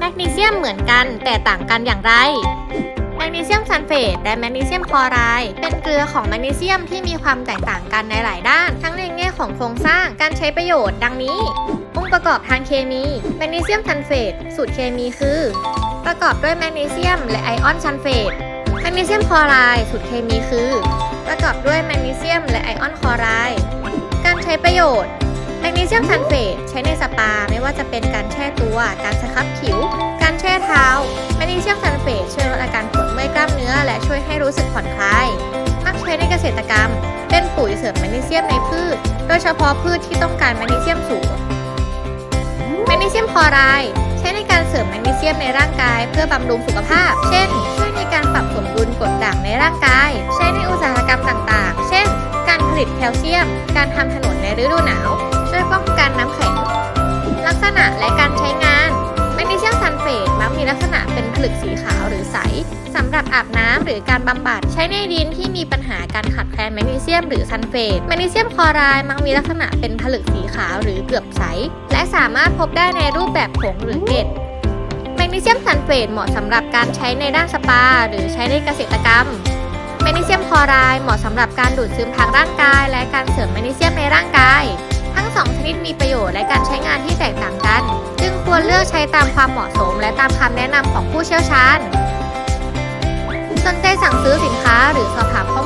แมกนีเซียมเหมือนกันแต่ต่างกันอย่างไร แมกนีเซียมซัลเฟตและแมกนีเซียมคลอไรด์เป็นเกลือของแมกนีเซียมที่มีความแตกต่างกันในหลายด้าน ทั้งในแง่ของโครงสร้างการใช้ประโยชน์ดังนี้ องค์ประกอบทางเคมี แมกนีเซียมซัลเฟตสูตรเคมีคือ ประกอบด้วยแมกนีเซียมและไอออนซัลเฟตแมกนีเซียมคลอไรด์สูตรเคมีคือ ประกอบด้วยแมกนีเซียมและไอออนคลอไรด์การใช้ประโยชน์แมกนีเซียมซัลเฟตใช้ในสปาไม่ว่าจะเป็นการแช่ตัว การสครับ กล้ามเนื้อและช่วยให้รู้สึกผ่อนคลายมักใช้ในเกษตรกรรม เป็นปุ๋ยเสริมแมกนีเซียมในพืช โดยเฉพาะพืชที่ต้องการแมกนีเซียมสูง แมกนีเซียมคลอไรด์ใช้ในการเสริมแมกนีเซียมในร่างกาย เพื่อบำรุงสุขภาพ เช่น ช่วยในการปรับสมดุลกรดด่างในร่างกาย ใช้ในอุตสาหกรรมต่างๆ เช่น การผลิตแคลเซียม การทำถนนในฤดูหนาว ช่วยป้องกันน้ำแข็ง ลักษณะและการใช้งาน แมกนีเซียมซัลเฟตมักมีลักษณะเป็นผลึกสีขาวหรือใส สำหรับอาบน้ำหรือการบำบัด ใช้ในดินที่มีปัญหาการขาดแคลนแมกนีเซียมหรือซัลเฟตแมกนีเซียมคลอไรด์มักมีลักษณะเป็นผลึกสีขาวหรือเกือบใส และสามารถพบได้ในรูปแบบผงหรือเกล็ดแมกนีเซียมซัลเฟตเหมาะสำหรับการใช้ในด้านสปา หรือใช้ในเกษตรกรรมแมกนีเซียมคลอไรด์เหมาะสำหรับการดูดซึมทางร่างกาย และการเสริมแมกนีเซียมในร่างกาย ทั้งสองชนิดมีประโยชน์และการใช้งานที่แตกต่างกัน จึงควรเลือกใช้ตามความเหมาะสม และตามคำแนะนำของผู้เชี่ยวชาญ สนใจสั่งซื้อสินค้าหรือสอบถามข้อ